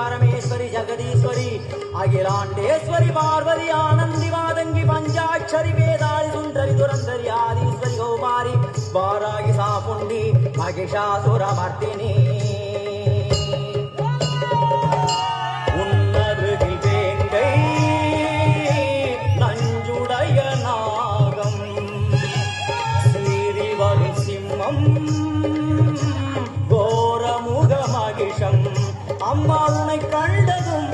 పరమేశ్వరి జగదీశ్వరి అఖిలాండేశ్వరి పార్వతి ఆనంది వాదంగి పంచాక్షరి వేదాది సుందరి దురంధరి ఆదీశ్వరి గోపారి వారాగి సాపుండి మహిషాసురమర్దిని. அம்மா உனை கண்டதும்